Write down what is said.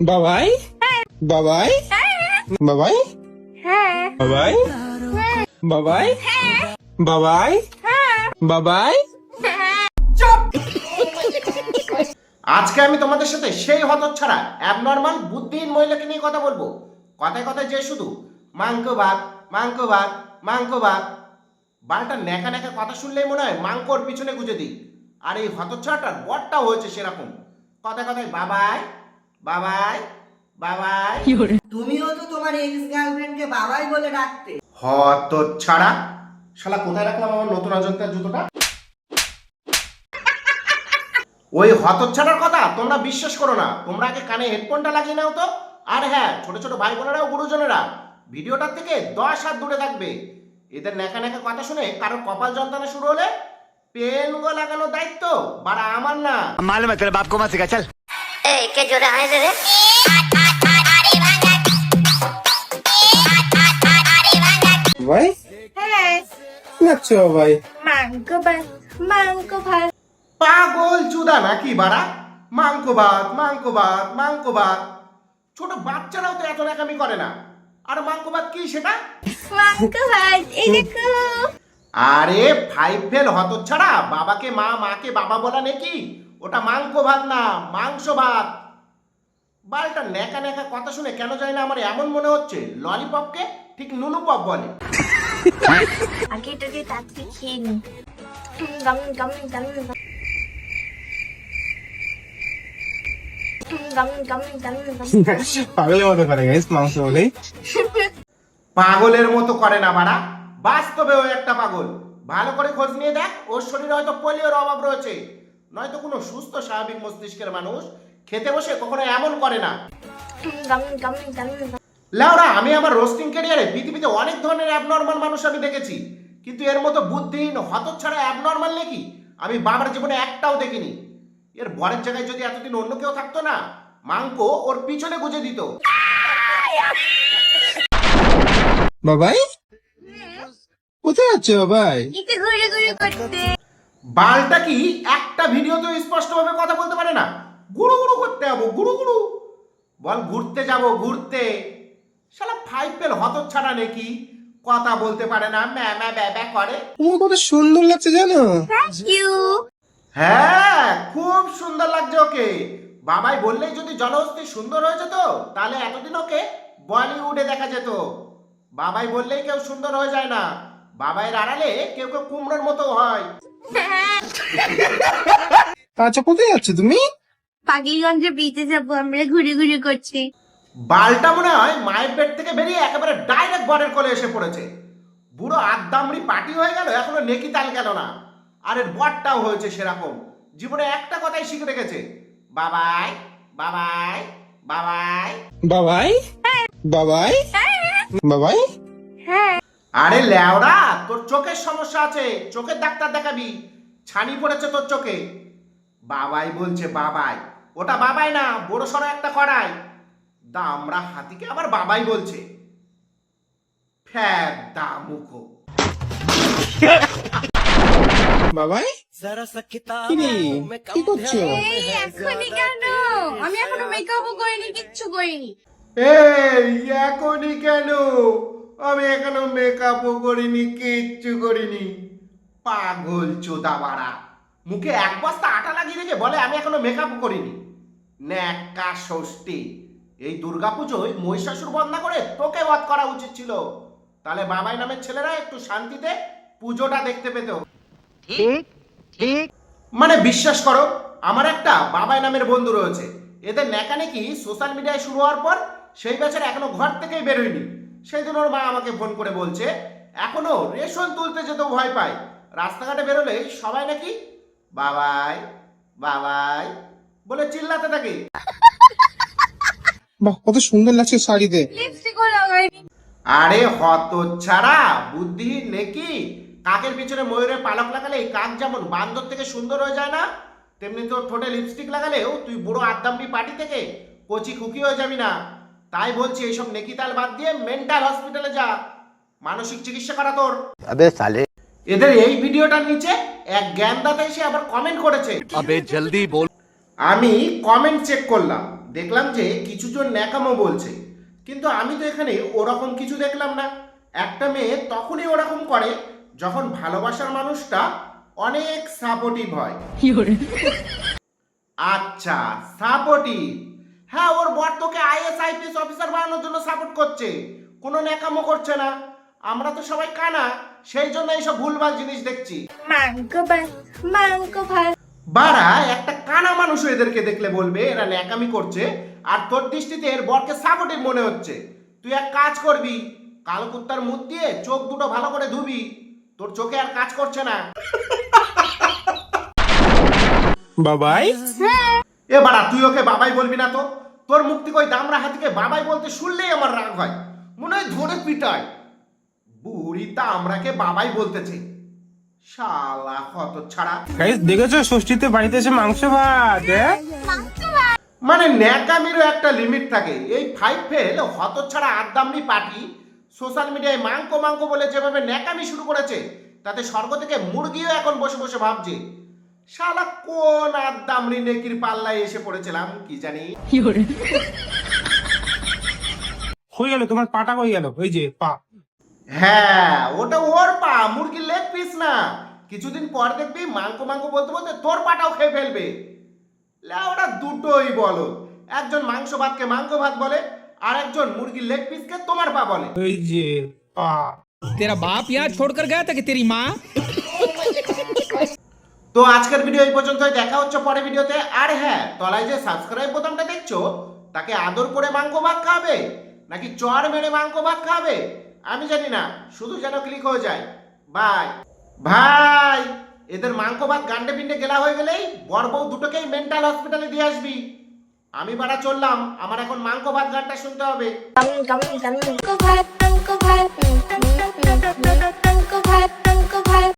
বাবাই? বাবাই? বাবাই? বাবাই? বাবাই? বাবাই? বাবাই? আজকে আমি তোমাদের সাথে সেই হতচ্ছাড়া অ্যাবনর্মাল বুদ্ধিহীন মহিলাকে নিয়ে কথা বলব। কথায় কথায় যে শুধু মাংক ভাত মাংক ভাত মাংক ভাত বালটা ন্যাকা ন্যাকা কথা শুনলেই মনে হয় মাংকর পিছনে গুজে দিই। আর এই হতচ্ছাড়াটার বরটাও হয়েছে সেরকম। কথায় কথায় বাবাই বাবাই বাবাই। তুমিও তো তোমার এক্স গার্লফ্রেন্ডকে বাবাই বলে ডাকতে। হ তো ছাড়া। শালা কোথায় রাখলাম আমার নতুন অজন্তার জুতোটা? ওই হতচ্ছাড়ার কথা তোমরা বিশ্বাস করো না। তোমরা আগে কানে হেডফোনটা লাগিয়ে নাও তো। আর হ্যাঁ ছোট ছোট ভাই বোনেরাও গুরুজনেরা ভিডিওটার থেকে দশ হাত দূরে থাকবে। এদের নেকা নেকা কথা শুনে কারোর কপাল যন্ত্রণা শুরু হলে পেন গো লাগানোর দায়িত্ব বাড়া আমার না। মালুম বাপ ভাই? হ্যাঁ। ভাই? মাংকো ভাত মাংকো ভাত। পাগল চুদা নাকি বাড়া? ভাত ভাত ভাত। ছোট বাচ্চারাও তো এত নাকামি করে না। আর মাংকো ভাত কি সেটা? মাংকো ভাত এই আরে ফাইভ ফেল হতচ্ছাড়া। বাবাকে মা মাকে বাবা বলা নাকি? ওটা মাংস ভাত না মাংস ভাত। বালটা ন্যাকা ন্যাকা কথা শুনে কেন যায় না আমার এমন মনে হচ্ছে ললিপপকে ঠিক নুনু পপ বলে। আগে তোকে তাড়াতাড়ি খেয়ে নি। গাম গাম গাম গাম। গাম গাম পাগলের মতো করে গাইস মাংস বলেই পাগলের মতো করে না বাড়া বাস্তবে ও একটা পাগল। ভালো করে খোঁজ নিয়ে দেখ ওর শরীরে হয়তো পোলিওর অভাব রয়েছে। নয়তো কোনো সুস্থ স্বাভাবিক মস্তিষ্কের মানুষ খেতে বসে কখনো এমন করে না। লাউরা আমি আমার রোস্টিং ক্যারিয়ারে পৃথিবীতে অনেক ধরনের অ্যাবনর্মাল মানুষ আমি দেখেছি। কিন্তু এর মতো বুদ্ধিহীন হতচ্ছাড়া অ্যাবনর্মাল নাকি আমি বাবার জীবনে একটাও দেখিনি। এর বরের জায়গায় যদি এতদিন অন্য কেউ থাকতো না মাংকো ওর পিছনে গুজে দিত। বাবাই? কোথায় যাচ্ছে বাবাই? বালটা কি একটা ভিডিওতেও স্পষ্টভাবে কথা বলতে পারে না? গুরু গুরু করতে যাব গুরু গুরু বল ঘুরতে যাব ঘুরতে। শালা ফাইভ পেল হতচ্ছাড়া নাকি? কথা বলতে পারে না ম্যা ম্যা ব্যা ব্যা করে। তোমার কত সুন্দর লাগছে জানো? হ্যাঁ খুব সুন্দর লাগছে ওকে। বাবাই বললেই যদি জনহস্তি সুন্দর হয়ে যেত তাহলে এতদিন ওকে বলিউডে দেখা যেত। বাবাই বললেই কেউ সুন্দর হয়ে যায় না। বাবাইয়ের আড়ালে কেউ কেউ কুমড়োর মতো হয় আচ্ছা কোথায় যাচ্ছ তুমি? পাগিগঞ্জে বিচে যাব আমরা ঘুরে ঘুরে করছি। বালটা মনে হয় মায়ের পেট থেকে বেরিয়ে একেবারে ডাইরেক্ট বরের কোলে এসে পড়েছে। বুড়ো আদামড়ি পাটি হয়ে গেল এখনও নেকি তাল গেল না। আর এর বরটাও হয়েছে সেরকম। জীবনে একটা কথাই শিখে রেখেছে বাবাই বাবাই বাবাই। বাবাই? বাবাই? বাবাই? হ্যাঁ। আরে ল্যাওড়া তোর চোখের সমস্যা আছে চোখের ডাক্তার দেখাবি। ছানি পড়েছে তোর চোখে? বাবাই বলছে বাবাই। ওটা বাবাই না বড় সড়ো একটা কড়াই। দামরা হাতিকে আবার বাবাই বলছে। ফ্যাট দা মুখো। বাবাই? কি করছ? এখনই কেন? আমি এখনও মেকআপও করিনি কিচ্ছু করিনি। এই এখনই কেন? আমি এখনও মেকআপও করিনি কিচ্ছু করিনি। পাগল চোদা বাড়া মুখে এক বস্তা আটা লাগিয়ে রেখে বলে আমি এখনও মেকআপ করিনি। ন্যাকা ষষ্ঠী। এই দুর্গাপুজোয় মহিষাসুর বন্ধা করে তোকে বধ করা উচিত ছিল। তাহলে বাবাই নামের ছেলেরা একটু শান্তিতে পুজোটা দেখতে পেত। মানে বিশ্বাস করো আমার একটা বাবাই নামের বন্ধু রয়েছে। এদের ন্যাকা নাকি সোশ্যাল মিডিয়ায় শুরু হওয়ার পর সেই বেচারা এখনও ঘর থেকেই বেরোয়নি। সেই জন্য ওর মা আমাকে ফোন করে বলছে এখনও রেশন তুলতে যেতেও ভয় পায়। রাস্তাঘাটে বেরোলেই সবাই নাকি বাবাই বাবাই বলে চিল্লাতে থাকে। বাহ কত সুন্দর লাগছে শাড়িতে। আরে হত ছাড়া বুদ্ধি নেকি? কাকের পিছনে ময়ূরের পালক লাগালে কাক যেমন বান্দর থেকে সুন্দর হয়ে যায় না তেমনি তোর ঠোঁটে লিপস্টিক লাগালেও তুই বুড়ো আড্ডাম্বি পার্টি থেকে কচি খুকি হয়ে যাবি না। তাই বলছি এইসব নেকিতাল বাদ দিয়ে মেন্টাল হসপিটালে যা। মানসিক চিকিৎসা করা তোর। আবে সালে এদের এই ভিডিওটার নিচে এক জ্ঞানদাতা এসে আবার কমেন্ট করেছে। আবে জলদি বল। আমি কমেন্ট চেক করলাম দেখলাম যে কিছুজন ন্যাকামো বলছে। কিন্তু আমি তো এখানে ওরকম কিছু দেখলাম না। একটা মেয়ে তখনই ওরকম করে যখন ভালোবাসার মানুষটা অনেক সাপোর্টিভ হয়। আচ্ছা সাপোর্টিভ হ্যাঁ ওর বর তোকে আইএস আইপিএস অফিসার বানানোর জন্য সাপোর্ট করছে। কোনো ন্যাকামো করছে না। আমরা তো সবাই কানা। সেই জন্য এইসব ভুলভাল জিনিস দেখছি। বারা একটা কানা মানুষ এদেরকে দেখলে বলবে এরা ন্যাকামি করছে আর তোর দৃষ্টিতে এর বরকে সাপোর্টিভ মনে হচ্ছে। তুই এক কাজ করবি কালো কুত্তার মুখ দিয়ে চোখ দুটো ভালো করে ধুবি তোর চোখে আর কাজ করছে না। বাবাই। এ বাড়া তুই ওকে বাবাই বলবি না তো? তোর মুখ থেকে ওই দামরা হাতিকে বাবাই বলতে শুনলেই আমার রাগ হয়। মনে হয় ধরে পিটায়। বুড়ি দামরাকে বাবাই বলতেছে শালা কত ছাড়া। গাইস দেখেছ? ষষ্ঠীতে বাড়িতে এসে মাংস ভাত? মানে ন্যাকামিরও একটা লিমিট থাকে। এই ফাইভ ফেল হত ছাড়া আদামনি পার্টি। সোশ্যাল মিডিয়ায় মাংকো মাংকো বলে যেভাবে ন্যাকামি শুরু করেছে তাতে স্বর্গ থেকে মুরগিও এখন বসে বসে ভাবছে। শালা কোন আদামনি নেকির পাল্লায় এসে পড়েছিলাম কি জানি। হয়ে গেল তোমার পাটা হয়ে গেল ওই যে পা। হ্যাঁ ওটা ওর পা মুরগির লেগ পিস না। কিছুদিন পর দেখবি মাংকো মাংকো বলতে বলতে তোর পাটাও খেয়ে ফেলবে। ওরা দুটোই বলো। একজন মাংস ভাতকে মাংস ভাত বলে আর একজন মুরগির লেগ পিসকে তোমার পা বলে। ওই যে পা। তেরা বাপ ইয়া ছোড় কর গয়া তাকে তেরি মা। তো আজকের ভিডিও এই পর্যন্তই দেখা হচ্ছে পরের ভিডিওতে আর হ্যাঁ তলায় যে সাবস্ক্রাইব বোতামটা দেখছ তাকে আদর করে মাংস ভাত খাবে? নাকি চর মেরে মাংস ভাত খাবে? আমি জানি না, শুধু যেন ক্লিক হয়ে যায়। ভাই ভাই, এদের মাংক ভাত গান্ডে পিন্ডে গেলা হয়ে গেলেই বর বউ দুটোকেই মেন্টাল হসপিটালে দিয়ে আসবি। আমি বাড়া চললাম, আমার এখন মাংক ভাত গানটা শুনতে হবে।